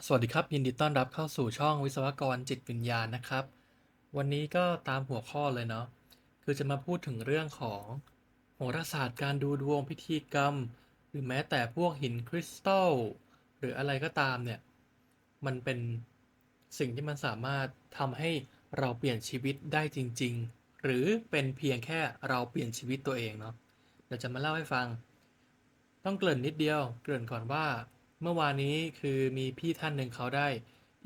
สวัสดีครับ ยินดีต้อนรับเข้าสู่ช่องวิศวกรจิตวิญญาณนะครับ วันนี้ก็ตามหัวข้อเลยเนาะคือจะมาพูดถึงเรื่องของโหราศาสตร์การดูดวงพิธีกรรม หรือแม้แต่พวกหินคริสตัลหรืออะไรก็ตามเนี่ย มันเป็นสิ่งที่มันสามารถทำให้เราเปลี่ยนชีวิตได้จริง ๆ หรือเป็นเพียงแค่เราเปลี่ยนชีวิตตัวเองเนาะเดี๋ยวจะมาเล่าให้ฟัง ต้องเกริ่นนิดเดียว เกริ่นก่อนว่า เมื่อวานนี้คือมีพี่ท่านหนึ่งเขาได้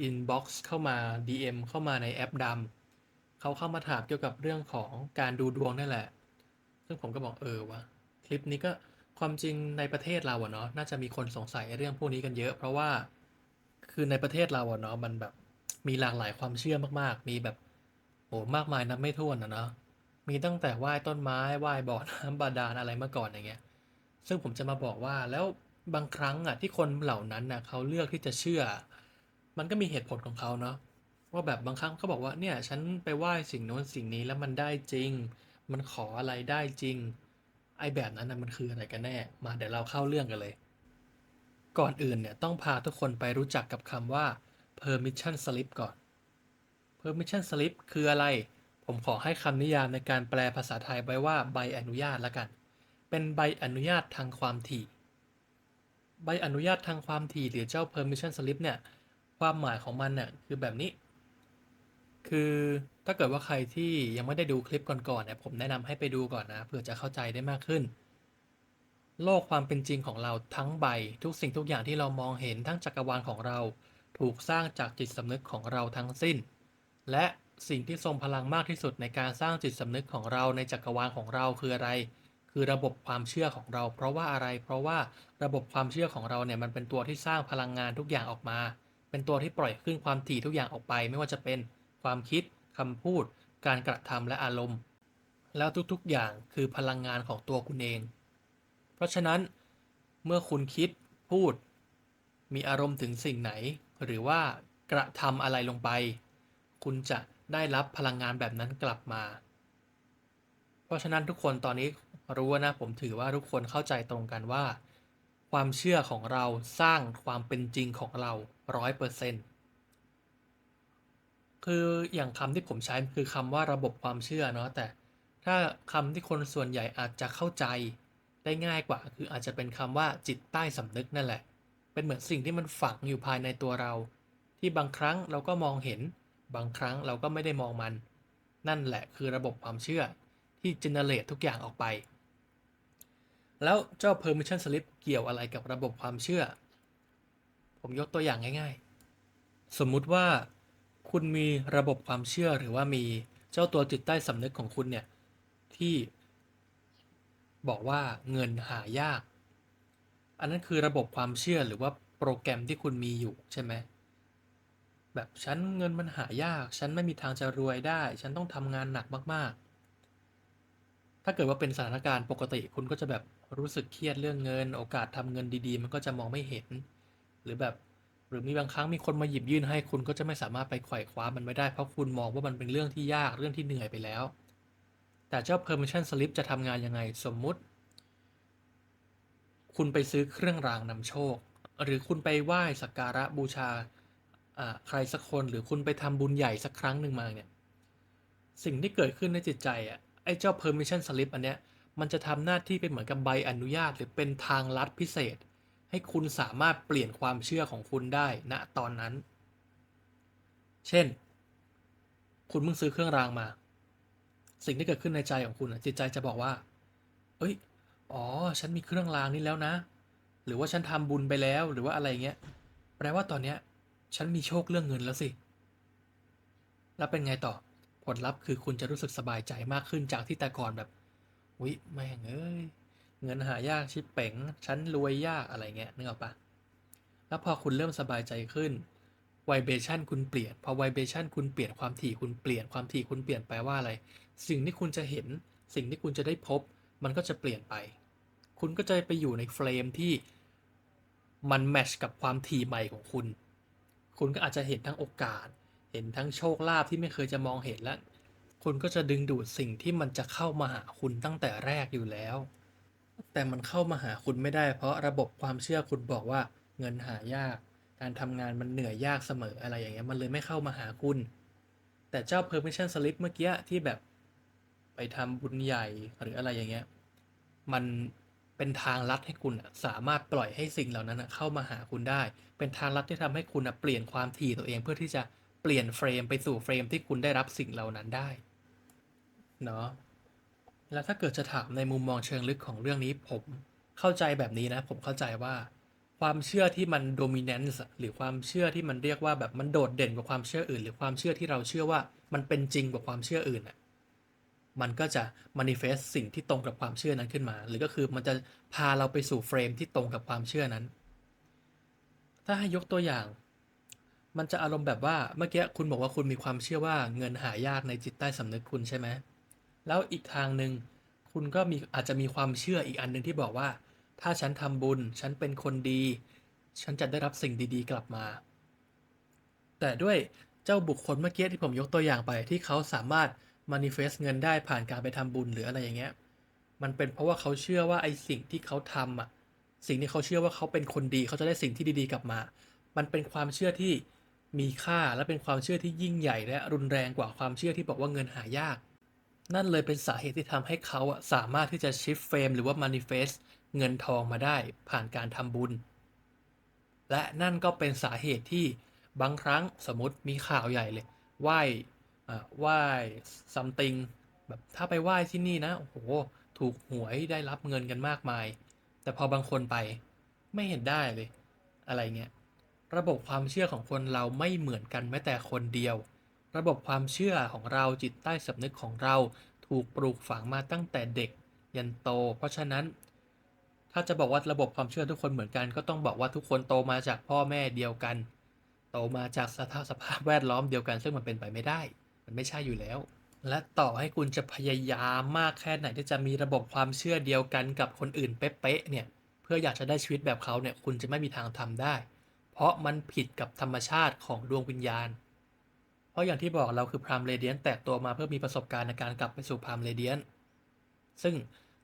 inbox เข้ามา DM เข้ามาในแอปดำเขาเข้ามาถามเกี่ยวกับเรื่องของการดูดวงนั่นแหละ ซึ่งผมก็บอกเออวะคลิปนี้ก็ความจริงในประเทศเราอะเนาะน่าจะมีคนสงสัยเรื่องพวกนี้กันเยอะ เพราะว่าคือในประเทศเราอะเนาะมันแบบมีหลากหลายความเชื่อมากๆ มีแบบโอ้มากมายนับไม่ถ้วนอะเนาะมีตั้งแต่ไหว้ต้นไม้ไหว้บ่อน้ำบาดาลอะไรมาก่อนอย่างเงี้ย ซึ่งผมจะมาบอกว่าแล้ว บางครั้งอะที่คนเหล่านั้นน่ะเขาเลือกที่จะเชื่อ มันก็มีเหตุผลของเขาเนาะว่าแบบบางครั้งเขาบอกว่าเนี่ยฉันไปไหว้สิ่งโน้นสิ่งนี้แล้วมันได้จริง มันขออะไรได้จริง ไอ้แบบนั้นน่ะมันคืออะไรกันแน่ มาเดี๋ยวเราเข้าเรื่องกันเลย ก่อนอื่นเนี่ยต้องพาทุกคนไปรู้จักกับคำว่า permission slip ก่อน permission slip คืออะไร ผมขอให้คำนิยามในการแปลภาษาไทยไว้ว่าใบอนุญาตละกัน เป็นใบอนุญาตทางความถี่ ใบอนุญาตทางความถี่หรือเจ้า permission slip เนี่ย ความหมายของมันเนี่ยคือแบบนี้ คือถ้าเกิดว่าใครที่ยังไม่ได้ดูคลิปก่อนๆเนี่ยผมแนะนำให้ไปดูก่อนนะเพื่อจะเข้าใจได้มากขึ้น โลกความเป็นจริงของเราทั้งใบทุกสิ่งทุกอย่างที่เรามองเห็นทั้งจักรวาลของเรา ถูกสร้างจากจิตสำนึกของเราทั้งสิ้น และสิ่งที่ทรงพลังมากที่สุดในการสร้างจิตสำนึกของเราในจักรวาลของเราคืออะไร คือระบบความเชื่อของเรา เพราะว่าอะไร เพราะว่าระบบความเชื่อของเราเนี่ยมันเป็นตัวที่สร้างพลังงานทุกอย่างออกมา เป็นตัวที่ปล่อยขึ้นความถี่ทุกอย่างออกไป ไม่ว่าจะเป็นความคิดคำพูด การกระทำและอารมณ์ แล้วทุกๆอย่างคือพลังงานของตัวคุณเอง เพราะฉะนั้นเมื่อคุณคิดพูด มีอารมณ์ถึงสิ่งไหน หรือว่ากระทำอะไรลงไป คุณจะได้รับพลังงานแบบนั้นกลับมา เพราะฉะนั้นทุกคนตอนนี้ รู้นะผมถือว่าทุกคนเข้าใจตรงกันว่า ความเชื่อของเราสร้างความเป็นจริงของเราร้อยเปอร์เซ็นต์คืออย่างคำที่ผมใช้คือคำว่าระบบความเชื่อเนาะแต่ถ้าคำที่คนส่วนใหญ่อาจจะเข้าใจได้ง่ายกว่า คืออาจจะเป็นคำว่าจิตใต้สำนึกนั่นแหละ เป็นเหมือนสิ่งที่มันฝังอยู่ภายในตัวเรา ที่บางครั้งเราก็มองเห็น บางครั้งเราก็ไม่ได้มองมัน นั่นแหละคือระบบความเชื่อที่ generate ทุกอย่างออกไป แล้วเจ้า permission slip เกี่ยวอะไรกับระบบความเชื่อ ผมยกตัวอย่างง่าย ๆ สมมุติว่าคุณมีระบบความเชื่อหรือว่ามีเจ้าตัวจิตใต้สำนึกของคุณเนี่ย ที่บอกว่าเงินหายาก อันนั้นคือระบบความเชื่อหรือว่าโปรแกรมที่คุณมีอยู่ใช่ไหมแบบฉันเงินมันหายาก ฉันไม่มีทางจะรวยได้ ฉันต้องทำงานหนักมากๆ ถ้าเกิดว่าเป็นสถานการณ์ปกติคุณก็จะแบบรู้สึกเครียดเรื่องเงิน โอกาสทำเงินดีๆ มันก็จะมองไม่เห็น หรือแบบหรือมีบางครั้งมีคนมาหยิบยื่นให้คุณก็จะไม่สามารถไปไขว่คว้ามันไม่ได้เพราะคุณมองว่ามันเป็นเรื่องที่ยากเรื่องที่เหนื่อยไปแล้ว แต่เจ้า permission slip จะทำงานยังไงสมมุติ คุณไปซื้อเครื่องรางนำโชค หรือคุณไปไหว้สักการะบูชาอ่าใครสักคนหรือคุณไปทำบุญใหญ่สักครั้งหนึ่งมาเนี่ยสิ่งที่เกิดขึ้นในจิตใจอะ ไอ้เจ้า permission slip อันเนี้ยมันจะทำหน้าที่เป็นเหมือนกับใบอนุญาต หรือเป็นทางลัดพิเศษ ให้คุณสามารถเปลี่ยนความเชื่อของคุณได้ณตอนนั้น เช่น คุณเพิ่งซื้อเครื่องรางมา สิ่งที่เกิดขึ้นในใจของคุณจิตใจจะบอกว่า เอ้ย อ๋อ ฉันมีเครื่องรางนี้แล้วนะ หรือว่าฉันทำบุญไปแล้ว หรือว่าอะไรเงี้ย แปลว่าตอนเนี้ย ฉันมีโชคเรื่องเงินแล้วสิ แล้วเป็นไงต่อ ผลลัพธ์คือคุณจะรู้สึกสบายใจมากขึ้นจากที่แต่ก่อนแบบวิแม่งเอ้ยเงินหายากชิบเป๋งฉันรวยยากอะไรเงี้ยนึกออกปะแล้วพอคุณเริ่มสบายใจขึ้นไวเบชันคุณเปลี่ยน พอไวเบชันคุณเปลี่ยนความถี่คุณเปลี่ยนความถี่คุณเปลี่ยนแปลว่าอะไร สิ่งที่คุณจะเห็น สิ่งที่คุณจะได้พบ มันก็จะเปลี่ยนไป คุณก็จะไปอยู่ในเฟรมที่มันแมชกับความถี่ใหม่ของคุณ คุณก็อาจจะเห็นทั้งโอกาส ห็นทั้งโชคลาภที่ไม่เคยจะมองเห็นและคุณก็จะดึงดูดสิ่งที่มันจะเข้ามาหาคุณตั้งแต่แรกอยู่แล้ว แต่มันเข้ามาหาคุณไม่ได้ เพราะระบบความเชื่อคุณบอกว่าเงินหายาก การทำงานมันเหนื่อยยากเสมออะไรอย่างเงี้ยมันเลยไม่เข้ามาหาคุณ แต่เจ้า permission slip เมื่อกี้ที่แบบไปทำบุญใหญ่หรืออะไรอย่างเงี้ยมันเป็นทางลัดให้คุณสามารถปล่อยให้สิ่งเหล่านั้นเข้ามาหาคุณได้ เป็นทางลัดที่ทำให้คุณเปลี่ยนความถี่ตัวเองเพื่อที่จะ เปลี่ยนเฟรมไปสู่เฟรมที่คุณได้รับสิ่งเหล่านั้นได้เนาะแล้วถ้าเกิดจะถามในมุมมองเชิงลึกของเรื่องนี้ผมเข้าใจแบบนี้นะ ผมเข้าใจว่า ความเชื่อที่มัน dominance อะหรือความเชื่อที่มันเรียกว่าแบบมันโดดเด่นกว่าความเชื่ออื่น หรือความเชื่อที่เราเชื่อว่ามันเป็นจริงกว่าความเชื่ออื่นอะมันก็จะ manifest สิ่งที่ตรงกับความเชื่อนั้นขึ้นมา หรือก็คือมันจะพาเราไปสู่เฟรมที่ตรงกับความเชื่อนั้น ถ้าให้ยกตัวอย่าง มันจะอารมณ์แบบว่าเมื่อกี้คุณบอกว่าคุณมีความเชื่อว่าเงินหายากในจิตใต้สำนึกคุณใช่ไหมแล้วอีกทางหนึ่งคุณก็มีอาจจะมีความเชื่ออีกอันหนึ่งที่บอกว่า ถ้าฉันทำบุญ ฉันเป็นคนดี ฉันจะได้รับสิ่งดีๆ กลับมา แต่ด้วยเจ้าบุคคลเมื่อกี้ที่ผมยกตัวอย่างไปที่เขาสามารถ manifest เงินได้ผ่านการไปทำบุญหรืออะไรอย่างเงี้ยมันเป็นเพราะว่าเขาเชื่อว่าไอ้สิ่งที่เขาทำอะสิ่งที่เขาเชื่อว่าเขาเป็นคนดีเขาจะได้สิ่งที่ดีๆ กลับมา มันเป็นความเชื่อที่ มีค่าและเป็นความเชื่อที่ยิ่งใหญ่และรุนแรงกว่าความเชื่อที่บอกว่าเงินหายาก นั่นเลยเป็นสาเหตุที่ทำให้เขาสามารถที่จะชิฟเฟรมหรือว่า manifest เงินทองมาได้ผ่านการทำบุญ และนั่นก็เป็นสาเหตุที่บางครั้งสมมติมีข่าวใหญ่เลยไหว้ไหว้ something แบบถ้าไปไหว้ที่นี่นะ โอ้โห ถูกหวยได้รับเงินกันมากมาย แต่พอบางคนไปไม่เห็นได้เลย อะไรเงี้ย ระบบความเชื่อของคนเราไม่เหมือนกันแม้แต่คนเดียว ระบบความเชื่อของเราจิตใต้สำนึกของเราถูกปลูกฝังมาตั้งแต่เด็กยันโต เพราะฉะนั้น ถ้าจะบอกว่าระบบความเชื่อทุกคนเหมือนกันก็ต้องบอกว่าทุกคนโตมาจากพ่อแม่เดียวกัน โตมาจากสภาพสภาพแวดล้อมเดียวกัน ซึ่งมันเป็นไปไม่ได้ มันไม่ใช่อยู่แล้ว และต่อให้คุณจะพยายามมากแค่ไหนที่จะมีระบบความเชื่อเดียวกันกับคนอื่นเป๊ะๆเนี่ยเพื่ออยากจะได้ชีวิตแบบเขาเนี่ยคุณจะไม่มีทางทำได้ เพราะมันผิดกับธรรมชาติของดวงวิญญาณ เพราะอย่างที่บอกเราคือพรามเรเดียนแตกตัวมาเพื่อมีประสบการณ์ในการกลับไปสู่พรามเรเดียน ซึ่ง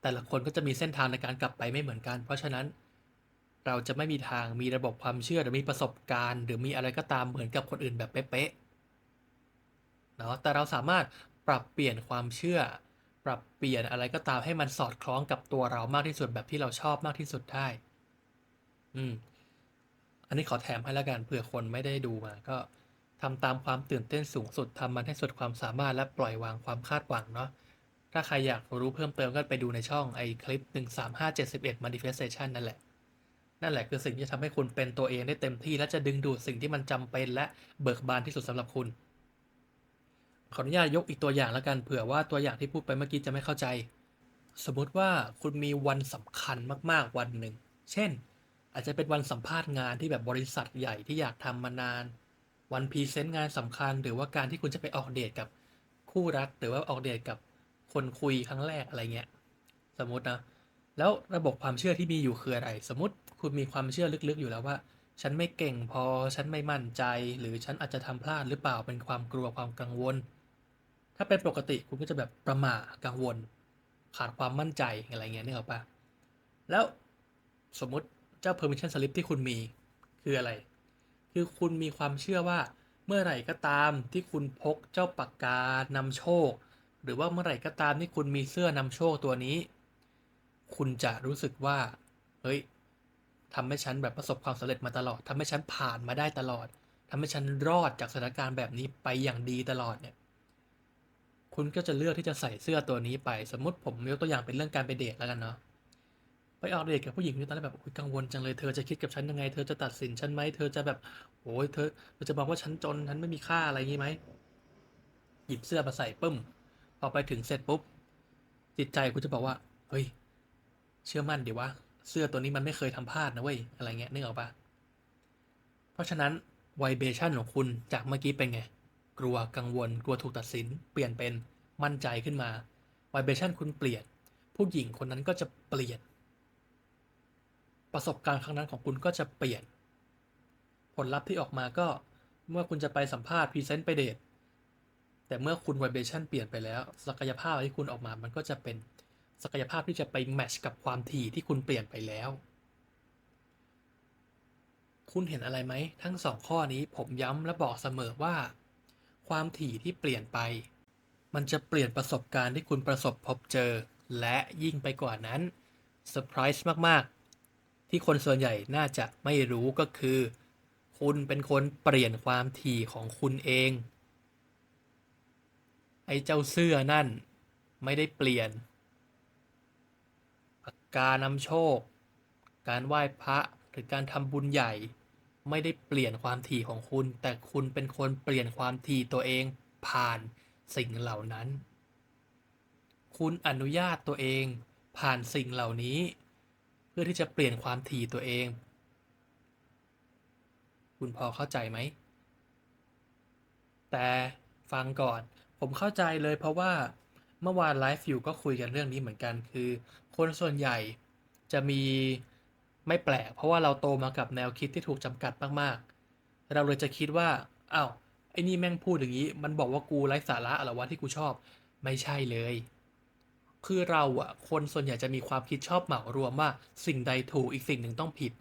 แต่ละคนก็จะมีเส้นทางในการกลับไปไม่เหมือนกัน เพราะฉะนั้น เราจะไม่มีทางมีระบบความเชื่อหรือมีประสบการณ์ หรือมีอะไรก็ตามเหมือนกับคนอื่นแบบเป๊ะๆ เนาะ แต่เราสามารถปรับเปลี่ยนความเชื่อ ปรับเปลี่ยนอะไรก็ตามให้มันสอดคล้องกับตัวเรามากที่สุดแบบที่เราชอบมากที่สุดได้ อืม อันนี้ขอแถมให้ล้วกันเผื่อคนไม่ได้ดูมา ก็ทำตามความตื่นเต้นสูงสุดทำมันให้สุดความสามารถและปล่อยวางความคาดหวังเนาะถ้าใครอยากรู้เพิ่มเติมก็ไปดูในช่องไอ้คลิป 13571 manifestation นั่นแหละ นั่นแหละคือสิ่งที่ทำให้คุณเป็นตัวเองได้เต็มที่ และจะดึงดูดสิ่งที่มันจำเป็นและเบิกบานที่สุดสำหรับคุณ ขออนุญาตยกอีกตัวอย่างแล้วกันเผื่อว่าตัวอย่างที่พูดไปเมื่อกี้จะไม่เข้าใจ สมมติว่าคุณมีวันสำคัญมากๆวันหนึ่ง เช่น อาจจะเป็นวันสัมภาษณ์งานที่แบบบริษัทใหญ่ที่อยากทำมานาน วันพรีเซนต์งานสำคัญ หรือว่าการที่คุณจะไปออกเดทกับคู่รัก หรือว่าออกเดทกับคนคุยครั้งแรกอะไรเงี้ย สมมตินะ แล้วระบบความเชื่อที่มีอยู่คืออะไร สมมติคุณมีความเชื่อลึกๆอยู่แล้วว่า ฉันไม่เก่งพอ ฉันไม่มั่นใจ หรือฉันอาจจะทำพลาดหรือเปล่า เป็นความกลัวความกังวล ถ้าเป็นปกติคุณก็จะแบบประหม่ากังวล ขาดความมั่นใจอะไรเงี้ยนึกออกปะแล้วสมมติ เจ้า permission slip ที่คุณมีคืออะไร คือคุณมีความเชื่อว่าเมื่อไหร่ก็ตามที่คุณพกเจ้าปากกานำโชค หรือว่าเมื่อไหร่ก็ตามที่คุณมีเสื้อนำโชคตัวนี้ คุณจะรู้สึกว่า เฮ้ยทำให้ฉันแบบประสบความสำเร็จมาตลอดทำให้ฉันผ่านมาได้ตลอดทำให้ฉันรอดจากสถานการณ์แบบนี้ไปอย่างดีตลอดเนี่ย คุณก็จะเลือกที่จะใส่เสื้อตัวนี้ไป สมมติผมยกตัวอย่างเป็นเรื่องการไปเดทแล้วกันเนาะ ไปออกเดทกับผู้หญิงคนี่ตอนแรกแบบอุ๊ยกังวลจังเลยเธอจะคิดกับฉันยังไง เธอจะตัดสินฉันไหมเธอจะแบบโอ้ยเธอเธอจะบอกว่าฉันจนฉันไม่มีค่าอะไรอย่างี้ไหมหยิบเสื้อมาใส่ปึ้มพอไปถึงเสร็จปุ๊บจิตใจคุณจะบอกว่าเฮ้ยเชื่อมั่นดีว่าเสื้อตัวนี้มันไม่เคยทำพลาดนะเว้ยอะไรเงี้ยนึกออกปะเพราะฉะนั้นไวเบชั่นของคุณจากเมื่อกี้เป็นไง กลัวกังวล กลัวถูกตัดสิน เปลี่ยนเป็นมั่นใจขึ้นมาไวเบชั่นคุณเปลี่ยน ผู้หญิงคนนั้นก็จะเปลี่ยน ประสบการณ์ครั้งนั้นของคุณก็จะเปลี่ยน ผลลัพธ์ที่ออกมาก็เมื่อคุณจะไปสัมภาษณ์พรีเซนต์ไปเดทแต่เมื่อคุณไวเบชั่นเปลี่ยนไปแล้ว ศักยภาพที่คุณออกมามันก็จะเป็นศักยภาพที่จะไปแมทช์กับความถี่ที่คุณเปลี่ยนไปแล้ว คุณเห็นอะไรไหม ทั้งสองข้อนี้ผมย้ำและบอกเสมอว่า ความถี่ที่เปลี่ยนไป มันจะเปลี่ยนประสบการณ์ที่คุณประสบพบเจอ และยิ่งไปกว่านั้นเซอร์ไพรส์มากๆ ที่คนส่วนใหญ่น่าจะไม่รู้ก็คือ คุณเป็นคนเปลี่ยนความถี่ของคุณเอง ไอ้เจ้าเสื้อนั่นไม่ได้เปลี่ยนปากกานำโชค การไหว้พระหรือการทำบุญใหญ่ ไม่ได้เปลี่ยนความถี่ของคุณ แต่คุณเป็นคนเปลี่ยนความถี่ตัวเองผ่านสิ่งเหล่านั้น คุณอนุญาตตัวเองผ่านสิ่งเหล่านี้ เพื่อที่จะเปลี่ยนความถี่ตัวเอง คุณพอเข้าใจไหม แต่ฟังก่อน ผมเข้าใจเลยเพราะว่าเมื่อวานไลฟ์อยู่ก็คุยกันเรื่องนี้เหมือนกันคือ คนส่วนใหญ่จะมีไม่แปลก เพราะว่าเราโตมากับแนวคิดที่ถูกจำกัดมากๆ เราเลยจะคิดว่าอ้าวไอ้นี่แม่งพูดอย่างนี้ มันบอกว่ากูไร้สาระเหรอวะที่กูชอบ ไม่ใช่เลย คือเราอะคนส่วนใหญ่จะมีความคิดชอบเหมารวมว่าสิ่งใดถูกอีกสิ่งหนึ่งต้องผิด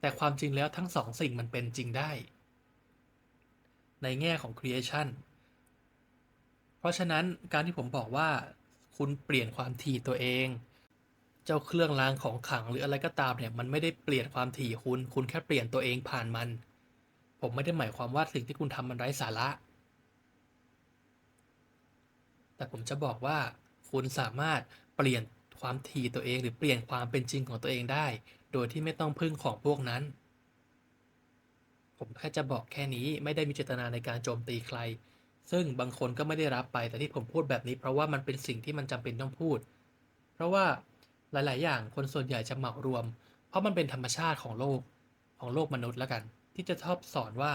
แต่ความจริงแล้วทั้งสองสิ่งมันเป็นจริงได้ ในแง่ของ creation เพราะฉะนั้นการที่ผมบอกว่า คุณเปลี่ยนความถี่ตัวเอง เจ้าเครื่องรางของขังหรืออะไรก็ตามเนี่ยมันไม่ได้เปลี่ยนความถี่คุณ คุณแค่เปลี่ยนตัวเองผ่านมัน ผมไม่ได้หมายความว่าสิ่งที่คุณทำมันไร้สาระ แต่ผมจะบอกว่าคุณสามารถเปลี่ยนความถี่ตัวเองหรือเปลี่ยนความเป็นจริงของตัวเองได้ โดยที่ไม่ต้องพึ่งของพวกนั้น ผมแค่จะบอกแค่นี้ไม่ได้มีเจตนาในการโจมตีใคร ซึ่งบางคนก็ไม่ได้รับไปแต่ที่ผมพูดแบบนี้ เพราะว่ามันเป็นสิ่งที่มันจำเป็นต้องพูด เพราะว่าหลาย ๆ อย่างคนส่วนใหญ่จะเหมารวม เพราะมันเป็นธรรมชาติของโลกของโลกมนุษย์แล้วกัน ที่จะชอบสอนว่า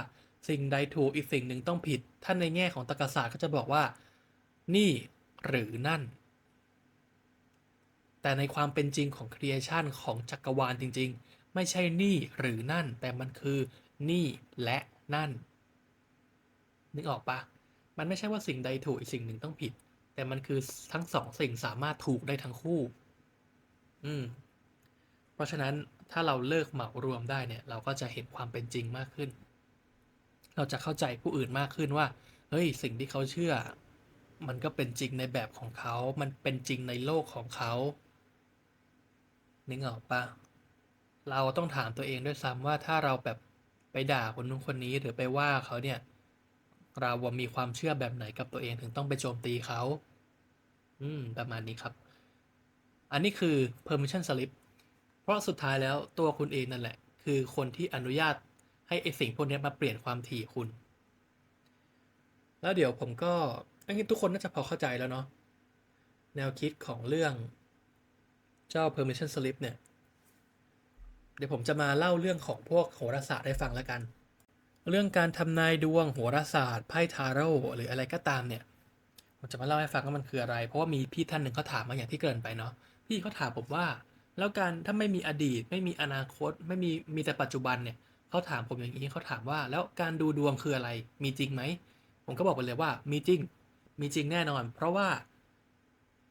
สิ่งใดถูกอีกสิ่งหนึ่งต้องผิด ท่านในแง่ของตรรกศาสตร์ก็จะบอกว่า นี่หรือนั่น แต่ในความเป็นจริงของ creation ของจักรวาลจริง ๆ ไม่ใช่นี่หรือนั่น แต่มันคือนี่และนั่น นึกออกปะมันไม่ใช่ว่าสิ่งใดถูกอีกสิ่งหนึ่งต้องผิด แต่มันคือทั้งสองสิ่งสามารถถูกได้ทั้งคู่ อืม เพราะฉะนั้นถ้าเราเลิกเหมารวมได้เนี่ย เราก็จะเห็นความเป็นจริงมากขึ้น เราจะเข้าใจผู้อื่นมากขึ้นว่า เฮ้ย สิ่งที่เขาเชื่อ มันก็เป็นจริงในแบบของเขา มันเป็นจริงในโลกของเขานึกออกปะเราต้องถามตัวเองด้วยซ้ำว่าถ้าเราแบบไปด่าคนนู้นคนนี้หรือไปว่าเขาเนี่ย เราว่ามีความเชื่อแบบไหนกับตัวเองถึงต้องไปโจมตีเขา อืม ประมาณนี้ครับ อันนี้คือ permission slip เพราะสุดท้ายแล้วตัวคุณเองนั่นแหละ คือคนที่อนุญาตให้ไอสิ่งพวกนี้มาเปลี่ยนความถี่คุณ แล้วเดี๋ยวผมก็ อันนี้ทุกคนน่าจะพอเข้าใจแล้วเนาะแนวคิดของเรื่องเจ้า permission slip เนี่ย เดี๋ยวผมจะมาเล่าเรื่องของพวกโหราศาสตร์ให้ฟังแล้วกัน เรื่องการทำนายดวงโหราศาสตร์ไพ่ทาโร่หรืออะไรก็ตามเนี่ยผมจะมาเล่าให้ฟังว่ามันคืออะไร เพราะว่ามีพี่ท่านหนึ่งเขาถามมาอย่างที่เกินไปเนาะพี่เขาถามผมว่า แล้วการถ้าไม่มีอดีต ไม่มีอนาคต ไม่มีมีแต่ปัจจุบันเนี่ยเขาถามผมอย่างนี้เขาถามว่า แล้วการดูดวงคืออะไรมีจริงไหมผมก็บอกไปเลยว่ามีจริง มีจริงแน่นอน เพราะว่า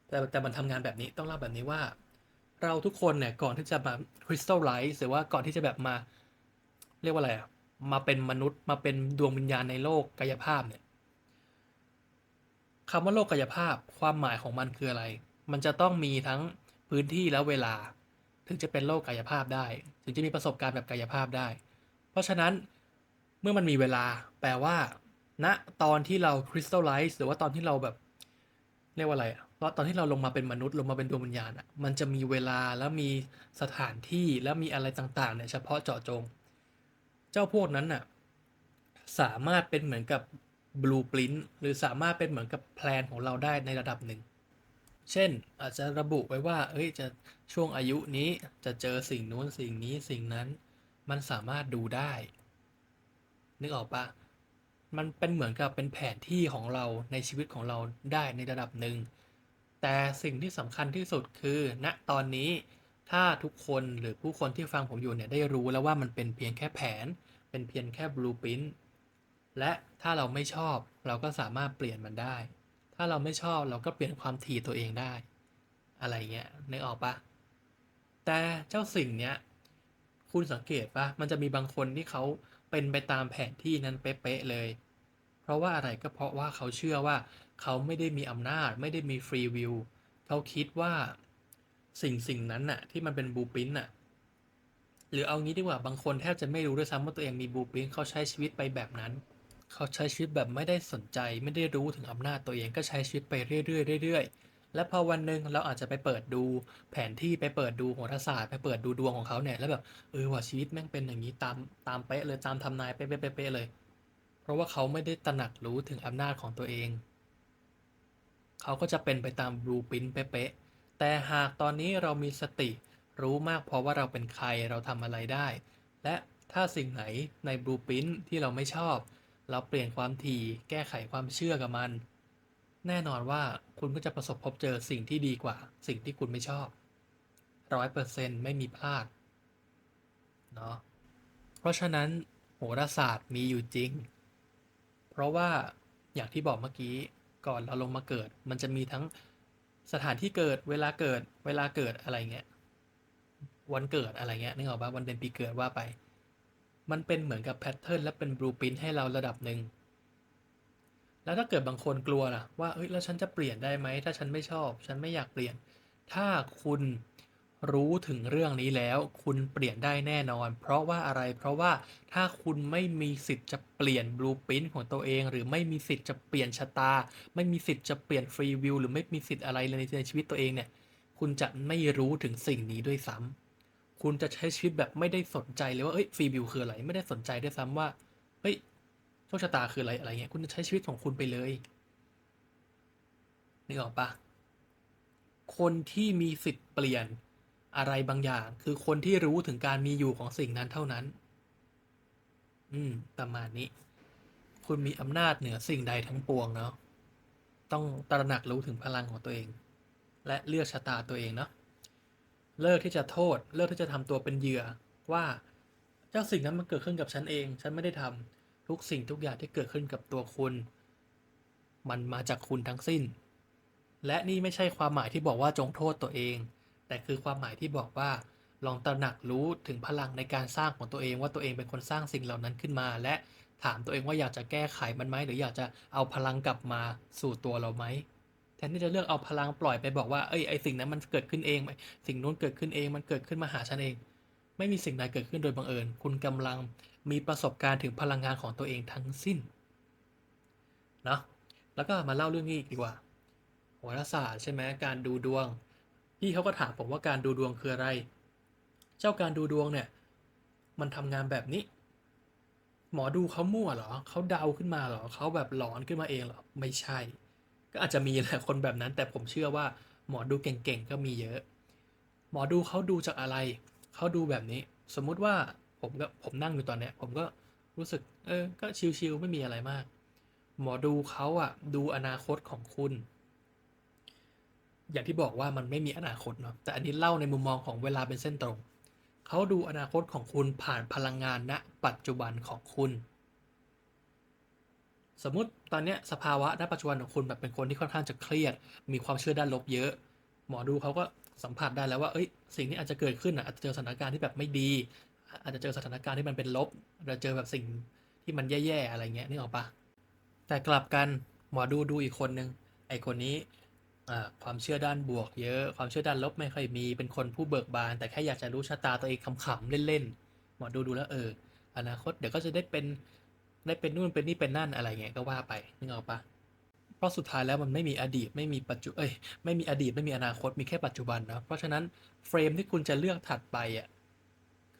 แต่แต่มันทำงานแบบนี้ต้องเล่าแบบนี้ว่า เราทุกคนเนี่ยก่อนที่จะมาคริสตัลไลท์หรือว่าก่อนที่จะแบบมา เรียกว่าอะไรอะมาเป็นมนุษย์มาเป็นดวงวิญญาณในโลกกายภาพเนี่ยคำว่าโลกกายภาพความหมายของมันคืออะไร มันจะต้องมีทั้งพื้นที่และเวลา ถึงจะเป็นโลกกายภาพได้ ถึงจะมีประสบการณ์แบบกายภาพได้ เพราะฉะนั้นเมื่อมันมีเวลาแปลว่า ณตอนที่เราคริสตัลไลท์หรือว่าตอนที่เราแบบเรียกว่าอะไรอะตอนที่เราลงมาเป็นมนุษย์ลงมาเป็นดวงวิญญาณอะมันจะมีเวลาแล้วมีสถานที่แล้วมีอะไรต่างๆเนี่ยเฉพาะเจาะจง เจ้าพวกนั้นน่ะสามารถเป็นเหมือนกับบลูปรินต์หรือสามารถเป็นเหมือนกับแพลนของเราได้ในระดับหนึ่ง เช่นอาจจะระบุไว้ว่า เอ้ยจะช่วงอายุนี้จะเจอสิ่งนู้นสิ่งนี้สิ่งนั้น มันสามารถดูได้ นึกออกปะ มันเป็นเหมือนกับเป็นแผนที่ของเราในชีวิตของเราได้ในระดับหนึ่ง แต่สิ่งที่สำคัญที่สุดคือ ณตอนนี้ถ้าทุกคนหรือผู้คนที่ฟังผมอยู่เนี่ยได้รู้แล้วว่ามันเป็นเพียงแค่แผน เป็นเพียงแค่บลูปรินและถ้าเราไม่ชอบเราก็สามารถเปลี่ยนมันได้ ถ้าเราไม่ชอบเราก็เปลี่ยนความถี่ตัวเองได้ อะไรเงี้ยนึกออกปะแต่เจ้าสิ่งเนี้ยคุณสังเกตปะมันจะมีบางคนที่เขา เป็นไปตามแผนที่นั้นเป๊ะๆเลย เพราะว่าอะไรก็เพราะว่าเขาเชื่อว่าเขาไม่ได้มีอำนาจ ไม่ได้มีฟรีวิวเขาคิดว่าสิ่งสิ่งนั้นน่ะที่มันเป็นบูปินน่ะหรือเอางี้ดีกว่าบางคนแทบจะไม่รู้ด้วยซ้ำว่าตัวเองมีบูปินเขาใช้ชีวิตไปแบบนั้น เขาใช้ชีวิตแบบไม่ได้สนใจ ไม่ได้รู้ถึงอำนาจตัวเองก็ใช้ชีวิตไปเรื่อยๆเรื่อยๆ และพอวันหนึ่งเราอาจจะไปเปิดดูแผนที่ไปเปิดดูโหราศาสตร์ไปเปิดดูดวงของเขาเนี่ยแล้วแบบเออว่าชีวิตแม่งเป็นอย่างนี้ตามตามเป๊ะเลยตามทำนายเป๊ะๆๆๆเลย เพราะว่าเขาไม่ได้ตระหนักรู้ถึงอำนาจของตัวเอง เขาก็จะเป็นไปตามบลูปินเป๊ะๆแต่หากตอนนี้เรามีสติรู้มากพอว่าเราเป็นใครเราทำอะไรได้ และถ้าสิ่งไหนในบลูปินที่เราไม่ชอบ เราเปลี่ยนความถี่แก้ไขความเชื่อกับมัน แน่นอนว่าคุณก็จะประสบพบเจอสิ่งที่ดีกว่า สิ่งที่คุณไม่ชอบร้อยเปอร์เซ็นต์ไม่มีพลาดเนาะเพราะฉะนั้นโหราศาสตร์มีอยู่จริง เพราะว่าอย่างที่บอกเมื่อกี้ก่อนเราลงมาเกิด มันจะมีทั้งสถานที่เกิดเวลาเกิดเวลาเกิดอะไรเงี้ยวันเกิดอะไรเงี้ยนึกออกปะวันเดือนปีเกิดว่าไป มันเป็นเหมือนกับแพทเทิร์นและเป็นบลูปินให้เราระดับหนึ่ง แล้วถ้าเกิดบางคนกลัวล่ะว่าเอ้ยแล้วฉันจะเปลี่ยนได้ไหมถ้าฉันไม่ชอบ ฉันไม่อยากเปลี่ยน ถ้าคุณรู้ถึงเรื่องนี้แล้ว คุณเปลี่ยนได้แน่นอน เพราะว่าอะไรเพราะว่าถ้าคุณไม่มีสิทธิ์จะเปลี่ยนบลูปินของตัวเอง หรือไม่มีสิทธิ์จะเปลี่ยนชะตา ไม่มีสิทธิ์จะเปลี่ยนฟรีวิวหรือไม่มีสิทธิ์อะไรเลยในชีวิตตัวเองเนี่ยคุณจะไม่รู้ถึงสิ่งนี้ด้วยซ้ำคุณจะใช้ชีวิตแบบไม่ได้สนใจเลยว่าเอ้ยฟรีวิวคืออะไรไม่ได้สนใจด้วยซ้ำว่าเฮ้ย ชคชะตาคืออะไรอะไรเงี้ยคุณจะใช้ชีวิตของคุณไปเลยนึกออกปะคนที่มีสิทธิ์เปลี่ยนอะไรบางอย่าง คือคนที่รู้ถึงการมีอยู่ของสิ่งนั้นเท่านั้น อืม ประมาณนี้ คุณมีอำนาจเหนือสิ่งใดทั้งปวงเนาะ ต้องตระหนักรู้ถึงพลังของตัวเอง และเลือกชะตาตัวเองเนาะ เลิกที่จะโทษ เลิกที่จะทำตัวเป็นเหยื่อว่าเจ้าสิ่งนั้นมันเกิดขึ้นกับฉันเอง ฉันไม่ได้ทำ ทุกสิ่งทุกอย่างที่เกิดขึ้นกับตัวคุณ มันมาจากคุณทั้งสิ้น และนี่ไม่ใช่ความหมายที่บอกว่าจงโทษตัวเอง แต่คือความหมายที่บอกว่า ลองตระหนักรู้ถึงพลังในการสร้างของตัวเองว่าตัวเองเป็นคนสร้างสิ่งเหล่านั้นขึ้นมา และถามตัวเองว่าอยากจะแก้ไขมันไหมหรืออยากจะเอาพลังกลับมาสู่ตัวเราไหมแทนที่จะเลือกเอาพลังปล่อยไปบอกว่าเอ้ยไอสิ่งนั้นมันเกิดขึ้นเองไหมสิ่งนู้นเกิดขึ้นเองมันเกิดขึ้นมาหาฉันเอง ไม่มีสิ่งใดเกิดขึ้นโดยบังเอิญ คุณกำลัง มีประสบการณ์ถึงพลังงานของตัวเองทั้งสิ้นเนาะแล้วก็มาเล่าเรื่องนี้อีกดีกว่าโหราศาสตร์ใช่ไหมการดูดวงพี่เขาก็ถามผมว่าการดูดวงคืออะไร เจ้าการดูดวงเนี่ย มันทำงานแบบนี้ หมอดูเขามั่วเหรอเขาเดาขึ้นมาเหรอเขาแบบหลอนขึ้นมาเองเหรอไม่ใช่ ก็อาจจะมีแหละคนแบบนั้น แต่ผมเชื่อว่าหมอดูเก่งๆก็มีเยอะ หมอดูเขาดูจากอะไรเขาดูแบบนี้ สมมุติว่า ผมก็ผมนั่งอยู่ตอนเนี้ย ผมก็รู้สึก เออ ก็ชิวๆไม่มีอะไรมาก หมอดูเขาอะดูอนาคตของคุณ อย่างที่บอกว่ามันไม่มีอนาคตเนาะแต่อันนี้เล่าในมุมมองของเวลาเป็นเส้นตรงเขาดูอนาคตของคุณผ่านพลังงานณปัจจุบันของคุณ สมมุติตอนเนี้ยสภาวะณปัจจุบันของคุณแบบเป็นคนที่ค่อนข้างจะเครียด มีความเชื่อด้านลบเยอะ หมอดูเขาก็สัมผัสได้แล้วว่า เอ้ย สิ่งนี้อาจจะเกิดขึ้นอะอาจจะเจอสถานการณ์ที่แบบไม่ดี อาจจะเจอสถานการณ์ที่มันเป็นลบอาจจะเจอแบบสิ่งที่มันแย่ๆอะไรเงี้ยนึกออกปะแต่กลับกันหมอดูดูอีกคนนึงไอคนนี้ความเชื่อด้านบวกเยอะ ความเชื่อด้านลบไม่ค่อยมีเป็นคนผู้เบิกบาน แต่แค่อยากจะรู้ชะตาตัวเองขำๆเล่นๆหมอดูดูแล้วเอออนาคตเดี๋ยวก็จะได้เป็นได้เป็นนู่นเป็นนี่เป็นนั่นอะไรเงี้ยก็ว่าไปนึกออกปะเพราะสุดท้ายแล้วมันไม่มีอดีตไม่มีปัจจุเอ้ยไม่มีอดีตไม่มีอนาคตมีแค่ปัจจุบันนะเพราะฉะนั้นเฟรมที่คุณจะเลือกถัดไปอะ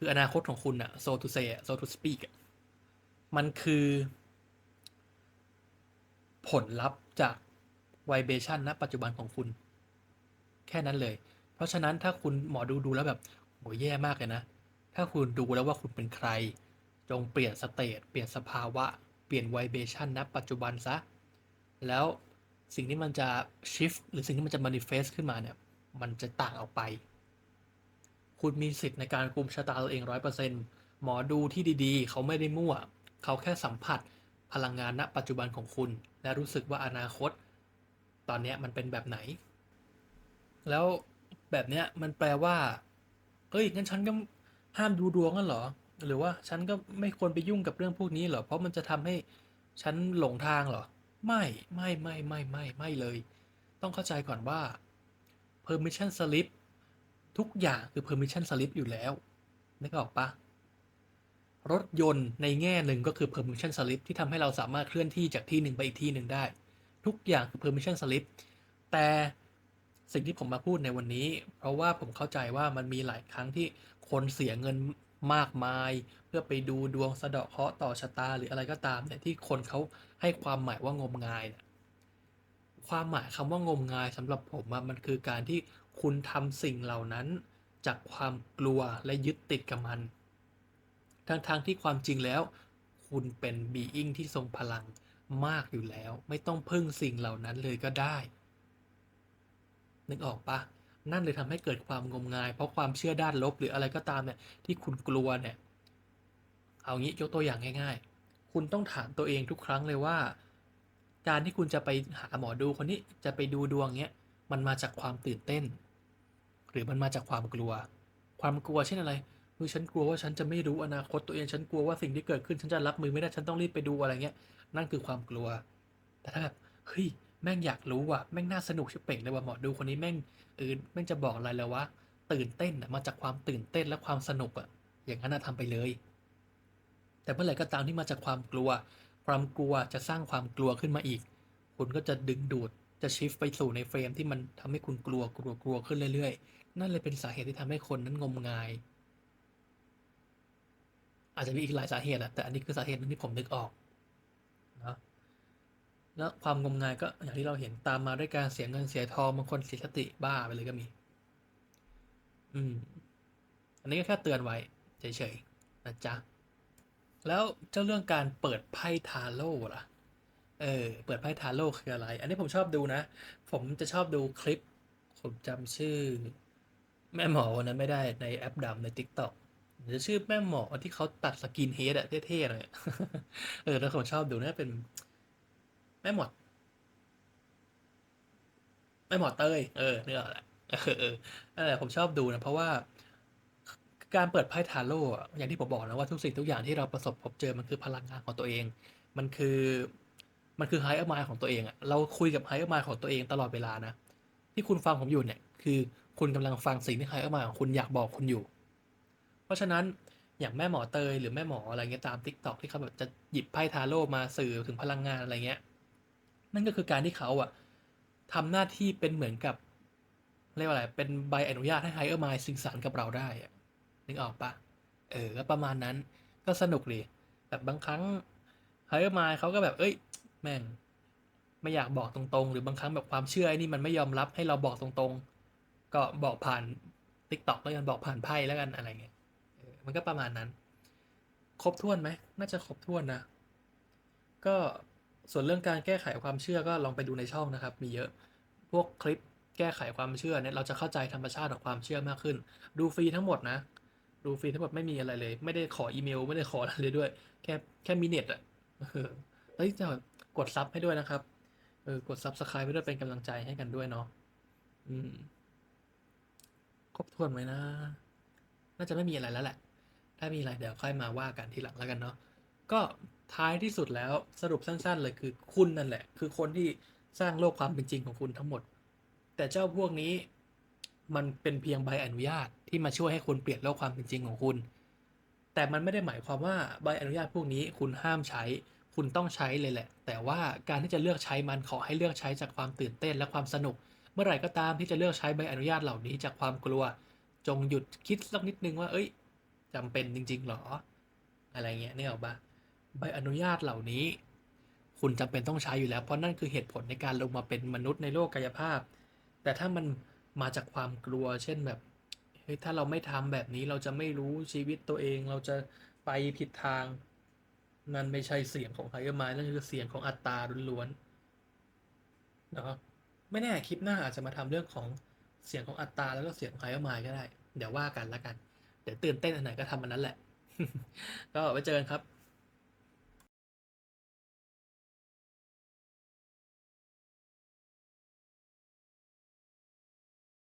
คืออนาคตของคุณอะ so to say อะ so to speak มันคือ ผลลัพธ์จาก vibration ณปัจจุบันของคุณ แค่นั้นเลย เพราะฉะนั้นถ้าคุณหมอดูดูแล้วแบบโหแย่มากเลยนะ ถ้าคุณดูแล้วว่าคุณเป็นใคร จงเปลี่ยนสเตทเปลี่ยนสภาวะ เปลี่ยน vibration ณปัจจุบันซะ แล้วสิ่งที่มันจะ shift หรือสิ่งที่มันจะ manifest ขึ้นมาเนี่ย มันจะต่างออกไป คุณมีสิทธิ์ในการกลุ่มชะตาตัวเองร้อยเปอร์เซ็นต์หมอดูที่ดีๆ เขาไม่ได้มั่ว เขาแค่สัมผัสพลังงานณปัจจุบันของคุณ และรู้สึกว่าอนาคต ตอนนี้มันเป็นแบบไหน แล้วแบบเนี้ยมันแปลว่าเอ้ยงั้นฉันก็ห้ามดูดวงกันเหรอ หรือว่าฉันก็ไม่ควรไปยุ่งกับเรื่องพวกนี้เหรอ เพราะมันจะทำให้ฉันหลงทางเหรอ ไม่ไม่ไม่ไม่ไม่ไม่เลย ต้องเข้าใจก่อนว่า permission slip ทุกอย่างคือ permission slip อยู่แล้วนึกออกปะรถยนต์ในแง่หนึ่งก็คือ permission slip ที่ทำให้เราสามารถเคลื่อนที่จากที่หนึ่งไปอีกที่หนึ่งได้ ทุกอย่างคือ permission slip แต่สิ่งที่ผมมาพูดในวันนี้ เพราะว่าผมเข้าใจว่ามันมีหลายครั้งที่คนเสียเงินมากมาย เพื่อไปดูดวงสะเดาะเคราะห์ต่อชะตาหรืออะไรก็ตามเนี่ยที่คนเขาให้ความหมายว่างมงายเนี่ยความหมายคำว่างมงายสำหรับผมอะมันคือการที่ คุณทำสิ่งเหล่านั้น จากความกลัวและยึดติดกับมัน ทั้งๆทที่ความจริงแล้ว คุณเป็นบีอิงที่ทรงพลังมากอยู่แล้ว ไม่ต้องพึ่งสิ่งเหล่านั้นเลยก็ได้ นึกออกปะนั่นเลยทำให้เกิดความงมงาย เพราะความเชื่อด้านลบหรืออะไรก็ตามเนี่ยที่คุณกลัวเนี่ย เอางี้ยกตัวอย่างง่าย ๆ คุณต้องถามตัวเองทุกครั้งเลยว่า การที่คุณจะไปหาหมอดูคนนี้จะไปดูดวงเนี้ยมันมาจากความตื่นเต้น หรือมันมาจากความกลัว ความกลัวเช่นอะไรคือฉันกลัวว่าฉันจะไม่รู้อนาคตตัวเองฉันกลัวว่าสิ่งที่เกิดขึ้นฉันจะรับมือไม่ได้ฉันต้องรีบไปดูอะไรเงี้ยนั่นคือความกลัว แต่ถ้าแบบเฮ้ยแม่งอยากรู้ว่ะแม่งน่าสนุกชิบเป่งเลยว่ะหมอดูคนนี้แม่งเออแม่งจะบอกอะไรแล้ววะตื่นเต้นอะมาจากความตื่นเต้นและความสนุกอะอย่างนั้นนะทำไปเลย แต่เมื่อไหร่ก็ตามที่มาจากความกลัว ความกลัวจะสร้างความกลัวขึ้นมาอีก คุณก็จะดึงดูดจะชิฟไปสู่ในเฟรมที่มันทำให้คุณกลัวกลัวกลัวขึ้นเรื่อย นั่นเลยเป็นสาเหตุที่ทำให้คนนั้นงมงาย อาจจะมีอีกหลายสาเหตุแหละแต่อันนี้คือสาเหตุหนึงที่ผมนึกออกนะแล้วความงมงายก็อย่างที่เราเห็นตามมาด้วยการเสียเงินเสียทองบางคนเสียสติบ้าไปเลยก็มี อืม อันนี้ก็แค่เตือนไว้เฉยๆนะจ๊ะแล้วเจ้าเรื่องการเปิดไพ่ทาโร่ล่ะ เออ เปิดไพ่ทาโร่คืออะไร อันนี้ผมชอบดูนะ ผมจะชอบดูคลิป ผมจำชื่อ แม่หมอวันนั้นไม่ได้ในแอปดำใน t ิ k t o k จะชื่อแม่หมอที่เขาตัดสกินเฮดอะเท่ๆหน่อยเออแล้วผมชอบดูนะเป็น แม่หมอแม่หมอเตยเออเนี่ยแหละเออเออนั่นแหละผมชอบดูนะเพราะว่าการเปิดไพ่ทาโร่อย่างที่ผมบอกนะว่าทุกสิ่งทุกอย่างที่เราประสบพบเจอมันคือพลังงานของตัวเอง มันคือมันคือไฮเออร์มายของตัวเองอะเราคุยกับไฮเออร์มายของตัวเองตลอดเวลานะ ที่คุณฟังผมอยู่เนี่ย คือ คุณกำลังฟังสิ่งที่ไฮเออร์มาของคุณอยากบอกคุณอยู่ เพราะฉะนั้นอย่างแม่หมอเตยหรือแม่หมออะไรเงี้ยตามทิกตอกที่เขาแบบจะหยิบไพ่ทาโร่มาสื่อถึงพลังงานอะไรเงี้ย นั่นก็คือการที่เขาอะทำหน้าที่เป็นเหมือนกับเรียกว่าอะไร เป็นใบอนุญาตให้ไฮเออร์มายสื่อสารกับเราได้อะนึกออกปะเออก็ประมาณนั้นก็สนุกดีแบบบางครั้งไฮเออร์มายเขาก็แบบ เอ้ย แม่ง ไม่อยากบอกตรงๆ หรือบางครั้งแบบความเชื่อไอ้นี่มันไม่ยอมรับให้เราบอกตรงๆ ก็บอกผ่านทิกตอกแล้วกันบอกผ่านไพ่แล้วกันอะไรเงี้ยมันก็ประมาณนั้น ครบถ้วนไหมน่าจะครบถ้วนนะ ก็ส่วนเรื่องการแก้ไขความเชื่อก็ลองไปดูในช่องนะครับ มีเยอะพวกคลิปแก้ไขความเชื่อเนี่ยเราจะเข้าใจธรรมชาติของความเชื่อมากขึ้น ดูฟรีทั้งหมดนะ ดูฟรีทั้งหมดไม่มีอะไรเลย ไม่ได้ขออีเมล ไม่ได้ขออะไรเลยด้วย แค่แค่มีเน็ตอะเออแล้วจะกดซับให้ด้วยนะครับเออกดซับสไครป์ไปด้วยเป็นกำลังใจให้กันด้วยเนาะอืม ครบถ้วนไหมนะ น่าจะไม่มีอะไรแล้วแหละ ถ้ามีอะไรเดี๋ยวค่อยมาว่ากันทีหลังแล้วกันเนาะ ก็ท้ายที่สุดแล้วสรุปสั้น ๆ เลยคือคุณนั่นแหละ คือคนที่สร้างโลกความเป็นจริงของคุณทั้งหมด แต่เจ้าพวกนี้มันเป็นเพียงใบอนุญาตที่มาช่วยให้คุณเปลี่ยนโลกความเป็นจริงของคุณ แต่มันไม่ได้หมายความว่าใบอนุญาตพวกนี้คุณห้ามใช้ คุณต้องใช้เลยแหละ แต่ว่าการที่จะเลือกใช้มันขอให้เลือกใช้จากความตื่นเต้นและความสนุก เมื่อไหร่ก็ตามที่จะเลือกใช้ใบอนุญาตเหล่านี้จากความกลัว จงหยุดคิดสักนิดนึงว่า เอ้ยจำเป็นจริง ๆหรอ อะไรเงี้ยนี่ออกปะใบอนุญาตเหล่านี้ คุณจำเป็นต้องใช้อยู่แล้ว เพราะนั่นคือเหตุผลในการลงมาเป็นมนุษย์ในโลกกายภาพ แต่ถ้ามันมาจากความกลัว เช่นแบบเฮ้ยถ้าเราไม่ทำแบบนี้เราจะไม่รู้ชีวิตตัวเอง เราจะไปผิดทางนั่นไม่ใช่เสียงของไฮเออร์มายนั่นคือเสียงของอัตตาล้วนๆเนาะ ไม่แน่คลิปหน้าอาจจะมาทำเรื่องของเสียงของอัตตาแล้วก็เสียงของไฮเออร์มายก็ได้ เดี๋ยวว่ากันละกัน เดี๋ยวตื่นเต้นอันไหนก็ทำอันนั้นแหละ ก็ไว้เจอกันครับ